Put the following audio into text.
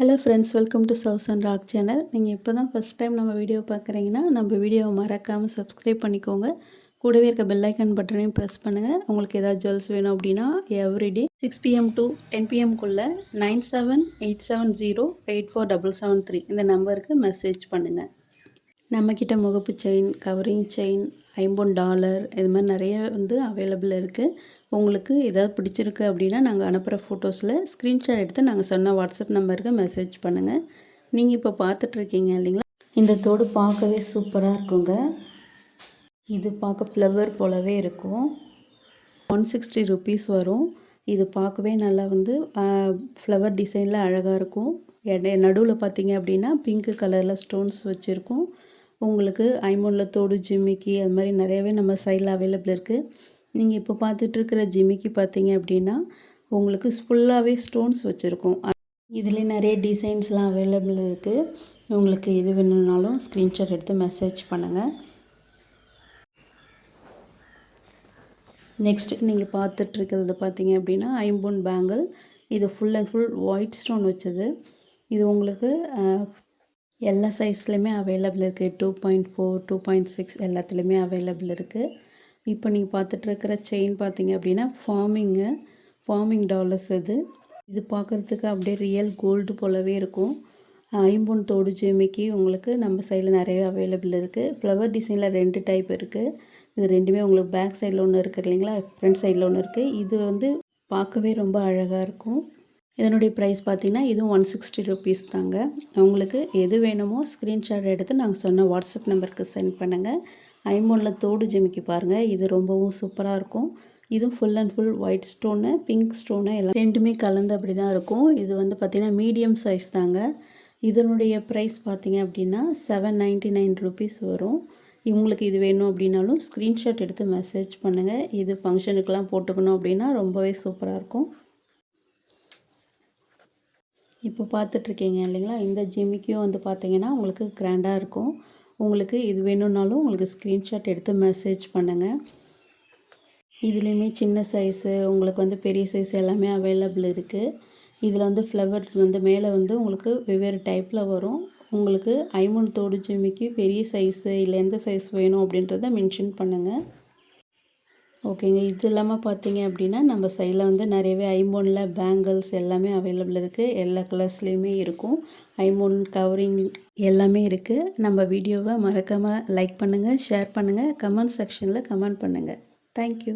Hello friends welcome to Chow's and rock channel நீங்கள் இப்போ தான் ஃபஸ்ட் டைம் நம்ம வீடியோ பார்க்குறீங்கன்னா நம்ம வீடியோவை மறக்காமல் சப்ஸ்கிரைப் பண்ணிக்கோங்க. கூடவே இருக்க பெல் பட்டனையும் ப்ரெஸ் பண்ணுங்கள் உங்களுக்கு ஏதாவது ஜுவல்ஸ் வேணும் அப்படின்னா everyday six PM to ten பிஎம்குள்ளே nine seven eight seven zero eight four double seven three இந்த நம்பருக்கு மெசேஜ் பண்ணுங்கள் நம்மக்கிட்ட முகப்பு செயின் கவரிங் செயின் ஐம்பொன் டாலர் இது மாதிரி நிறைய வந்து அவைலபிள் இருக்குது உங்களுக்கு ஏதாவது பிடிச்சிருக்கு அப்படின்னா நாங்கள் அனுப்புகிற ஃபோட்டோஸில் ஸ்க்ரீன்ஷாட் எடுத்து நாங்கள் சொன்ன வாட்ஸ்அப் நம்பருக்கு மெசேஜ் பண்ணுங்கள் நீங்கள் இப்போ பார்த்துட்ருக்கீங்க இல்லைங்களா? இந்த தோடு பார்க்கவே சூப்பராக இருக்குங்க. இது பார்க்க ஃப்ளவர் போலவே இருக்கும். ஒன் சிக்ஸ்டி ருபீஸ் வரும். இது பார்க்கவே நல்லா வந்து ஃப்ளவர் டிசைனில் அழகாக இருக்கும். நடுவில் பார்த்தீங்க அப்படின்னா பிங்க் கலரில் ஸ்டோன்ஸ் வச்சுருக்கோம். உங்களுக்கு ஐமோனில் தோடு ஜிம்மிக்கி அது மாதிரி நிறையவே நம்ம சைடில் அவைலபிள் இருக்குது நீங்கள் இப்போ பார்த்துட்ருக்கிற ஜிம்மிக்கு பார்த்தீங்க அப்படின்னா உங்களுக்கு ஃபுல்லாகவே ஸ்டோன்ஸ் வச்சுருக்கோம். இதில் நிறைய டிசைன்ஸ்லாம் அவைலபிள் இருக்குது உங்களுக்கு எது வேணும்னாலும் ஸ்க்ரீன்ஷாட் எடுத்து மெசேஜ் பண்ணுங்கள் நெக்ஸ்ட் நீங்கள் பார்த்துட்ருக்கிறது பார்த்தீங்க அப்படின்னா ஐம்பொன் பேங்கிள் இது full and full white stone வச்சது. இது உங்களுக்கு எல்லா சைஸ்லேயுமே அவைலபிள் இருக்குது two point four two point six எல்லாத்துலேயுமே அவைலபிள் இருக்குது இப்போ நீங்கள் பார்த்துட்ருக்கிற செயின் பார்த்தீங்க அப்படின்னா ஃபார்மிங்கு ஃபார்மிங் டாலர்ஸ் இது. இது பார்க்குறதுக்கு அப்படியே ரியல் கோல்டு போலவே இருக்கும். ஐம்பொன் தோடு ஜிமிக்கி உங்களுக்கு நம்ம சைடில் நிறைய அவைலபிள் இருக்குது ஃப்ளவர் டிசைனில் ரெண்டு டைப் இருக்குது இது ரெண்டுமே உங்களுக்கு பேக் சைடில் ஒன்று இருக்குது இல்லைங்களா? ஃப்ரண்ட் சைடில் ஒன்று இருக்குது இது வந்து பார்க்கவே ரொம்ப அழகாக இருக்கும். இதனுடைய ப்ரைஸ் பார்த்திங்கன்னா இதுவும் ஒன் சிக்ஸ்டி ருபீஸ் தாங்க. உங்களுக்கு எது வேணுமோ ஸ்க்ரீன்ஷாட் எடுத்து நாங்கள் சொன்ன வாட்ஸ்அப் நம்பருக்கு சென்ட் பண்ணுங்கள் ஐமோனில் தோடு ஜிமிக்கி பாருங்கள் இது ரொம்பவும் சூப்பராக இருக்கும். இதுவும் full and full white stone pink stone எல்லாம் ரெண்டுமே கலந்து அப்படி தான் இருக்கும். இது வந்து பார்த்திங்கன்னா மீடியம் சைஸ் தாங்க. இதனுடைய ப்ரைஸ் பார்த்திங்க அப்படின்னா செவன் நைன்ட்டி நைன் ருபீஸ் வரும். உங்களுக்கு இது வேணும் அப்படின்னாலும் ஸ்க்ரீன்ஷாட் எடுத்து மெசேஜ் பண்ணுங்கள் இது ஃபங்க்ஷனுக்கெலாம் போட்டுக்கணும் அப்படின்னா ரொம்பவே சூப்பராக இருக்கும். இப்போ பார்த்துட்ருக்கீங்க இல்லைங்களா? இந்த ஜிமிக்கும் வந்து பார்த்தீங்கன்னா உங்களுக்கு கிராண்டாக இருக்கும். உங்களுக்கு இது வேணும்னாலும் உங்களுக்கு ஸ்க்ரீன்ஷாட் எடுத்து மெசேஜ் பண்ணுங்கள் இதுலேயுமே சின்ன சைஸு உங்களுக்கு வந்து பெரிய சைஸ் எல்லாமே அவைலபிள் இருக்குது இதில் வந்து ஃப்ளவர் வந்து மேலே வந்து உங்களுக்கு வெவ்வேறு டைப்பில் வரும். உங்களுக்கு ஐமன் தோடு ஜிமிக்கு பெரிய சைஸு இல்லை எந்த சைஸ் வேணும் அப்படின்றத மென்ஷன் பண்ணுங்கள் ஓகேங்க. இது இல்லாமல் பார்த்தீங்க அப்படின்னா நம்ம சைடில் வந்து நிறையவே ஐமோனில் பேங்கிள்ஸ் எல்லாமே அவைலபிள் இருக்குது எல்லா கலர்ஸ்லேயுமே இருக்கும். ஐமோன் கவரிங் எல்லாமே இருக்குது நம்ம வீடியோவை மறக்காமல் லைக் பண்ணுங்கள் ஷேர் பண்ணுங்கள் கமெண்ட் செக்ஷனில் கமெண்ட் பண்ணுங்கள் தேங்க்யூ